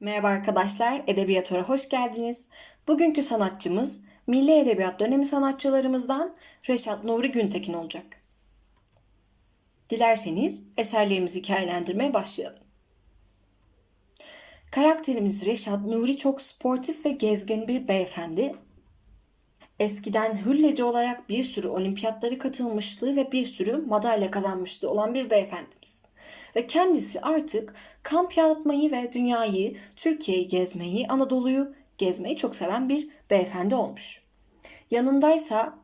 Merhaba arkadaşlar, Edebiyatöre hoş geldiniz. Bugünkü sanatçımız Milli Edebiyat dönemi sanatçılarımızdan Reşat Nuri Güntekin olacak. Dilerseniz eserlerimizi hikayelendirmeye başlayalım. Karakterimiz Reşat Nuri çok sportif ve gezgin bir beyefendi. Eskiden hülleci olarak bir sürü olimpiyatlara katılmışlığı ve bir sürü madalya kazanmışlığı olan bir beyefendimiz. Ve kendisi artık kamp yapmayı ve dünyayı, Türkiye'yi gezmeyi, Anadolu'yu gezmeyi çok seven bir beyefendi olmuş. Yanındaysa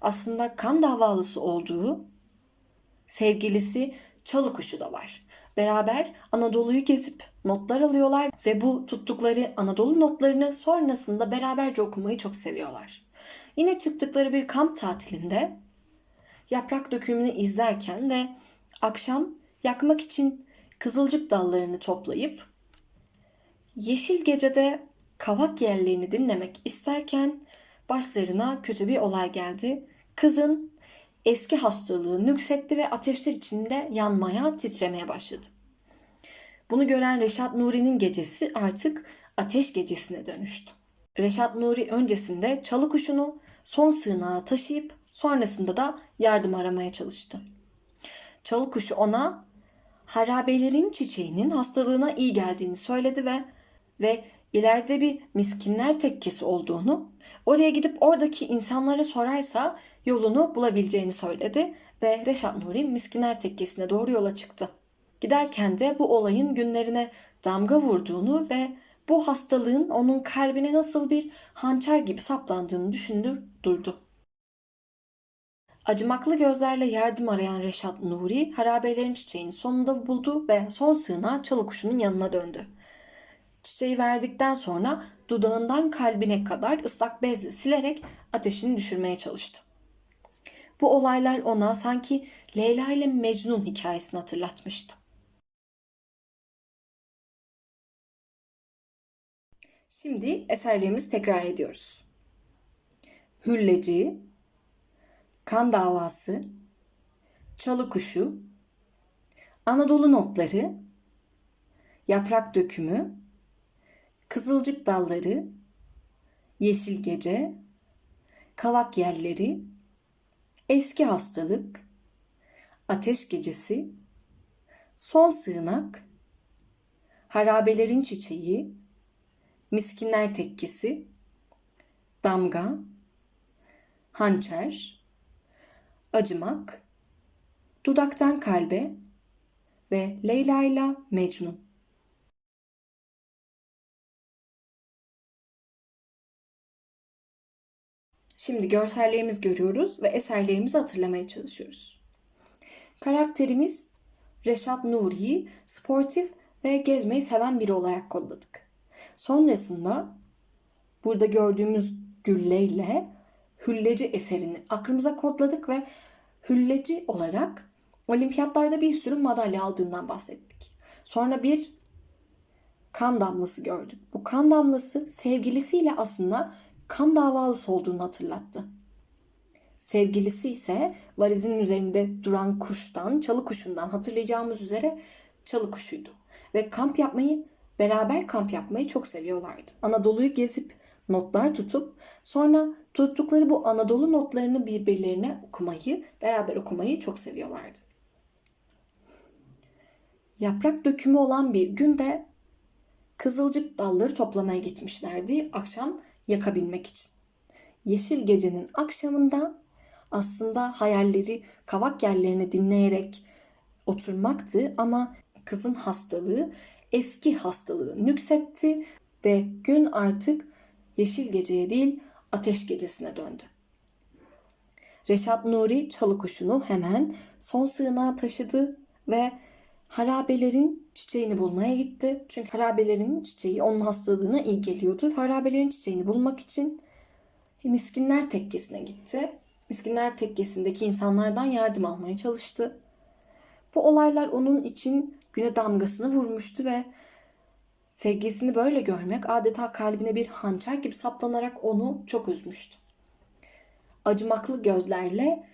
aslında kan davalısı olduğu sevgilisi Çalıkuşu da var. Beraber Anadolu'yu gezip notlar alıyorlar ve bu tuttukları Anadolu notlarını sonrasında beraberce okumayı çok seviyorlar. Yine çıktıkları bir kamp tatilinde yaprak dökümünü izlerken ve akşam yakmak için kızılcık dallarını toplayıp yeşil gecede kavak yerlerini dinlemek isterken başlarına kötü bir olay geldi. Kızın eski hastalığı nüksetti ve ateşler içinde yanmaya, titremeye başladı. Bunu gören Reşat Nuri'nin gecesi artık ateş gecesine dönüştü. Reşat Nuri öncesinde çalı kuşunu son sığınağa taşıyıp sonrasında da yardım aramaya çalıştı. Çalı kuşu ona harabelerin çiçeğinin hastalığına iyi geldiğini söyledi ve ve ileride bir miskinler tekkesi olduğunu, oraya gidip oradaki insanlara sorarsa yolunu bulabileceğini söyledi ve Reşat Nuri miskinler tekkesine doğru yola çıktı. Giderken de bu olayın günlerine damga vurduğunu ve bu hastalığın onun kalbine nasıl bir hançer gibi saplandığını düşündür durdu. Acımaklı gözlerle yardım arayan Reşat Nuri harabelerin çiçeğini sonunda buldu ve son sığınağa çalı kuşunun yanına döndü. Çiçeği verdikten sonra dudağından kalbine kadar ıslak bezle silerek ateşini düşürmeye çalıştı. Bu olaylar ona sanki Leyla ile Mecnun hikayesini hatırlatmıştı. Şimdi eserlerimizi tekrar ediyoruz. Hülleci, Kan Davası, Çalı Kuşu, Anadolu Notları, Yaprak Dökümü, Kızılcık Dalları, Yeşil Gece, Kavak Yelleri, Eski Hastalık, Ateş Gecesi, Son Sığınak, Harabelerin Çiçeği, Miskinler Tekkesi, Damga, Hançer, Acımak, Dudaktan Kalbe ve Leyla ile Mecnun. Şimdi görsellerimizi görüyoruz ve eserlerimizi hatırlamaya çalışıyoruz. Karakterimiz Reşat Nuri'yi sportif ve gezmeyi seven biri olarak kodladık. Sonrasında burada gördüğümüz gülleyle Hülleci eserini aklımıza kodladık ve Hülleci olarak olimpiyatlarda bir sürü madalya aldığından bahsettik. Sonra bir kan damlası gördük. Bu kan damlası sevgilisiyle aslında kan davalısı olduğunu hatırlattı. Sevgilisi ise varizin üzerinde duran kuştan, çalı kuşundan hatırlayacağımız üzere çalı kuşuydu. Ve kamp yapmayı, beraber kamp yapmayı çok seviyorlardı. Anadolu'yu gezip notlar tutup sonra tuttukları bu Anadolu notlarını birbirlerine okumayı, beraber okumayı çok seviyorlardı. Yaprak dökümü olan bir günde kızılcık dalları toplamaya gitmişlerdi akşam yakabilmek için. Yeşil gecenin akşamında aslında hayalleri kavak yerlerini dinleyerek oturmaktı ama kızın hastalığı eski hastalığı nüksetti ve gün artık yeşil geceye değil ateş gecesine döndü. Reşat Nuri çalı kuşunu hemen son sığınağa taşıdı ve harabelerin çiçeğini bulmaya gitti. Çünkü harabelerin çiçeği onun hastalığına iyi geliyordu. Harabelerin çiçeğini bulmak için miskinler tekkesine gitti. Miskinler tekkesindeki insanlardan yardım almaya çalıştı. Bu olaylar onun için güne damgasını vurmuştu ve sevgilisini böyle görmek adeta kalbine bir hançer gibi saplanarak onu çok üzmüştü. Acımaklı gözlerle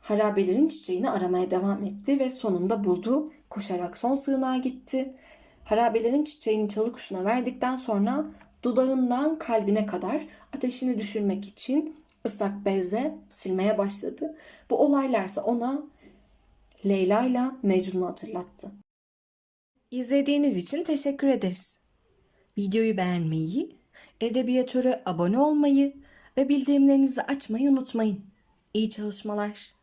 harabelerin çiçeğini aramaya devam etti ve sonunda buldu. Koşarak son sığınağa gitti. Harabelerin çiçeğini çalı kuşuna verdikten sonra dudağından kalbine kadar ateşini düşürmek için ıslak bezle silmeye başladı. Bu olaylarsa ona Leyla ile Mecnun'u hatırlattı. İzlediğiniz için teşekkür ederiz. Videoyu beğenmeyi, Edebiyatör'e abone olmayı ve bildirimlerinizi açmayı unutmayın. İyi çalışmalar.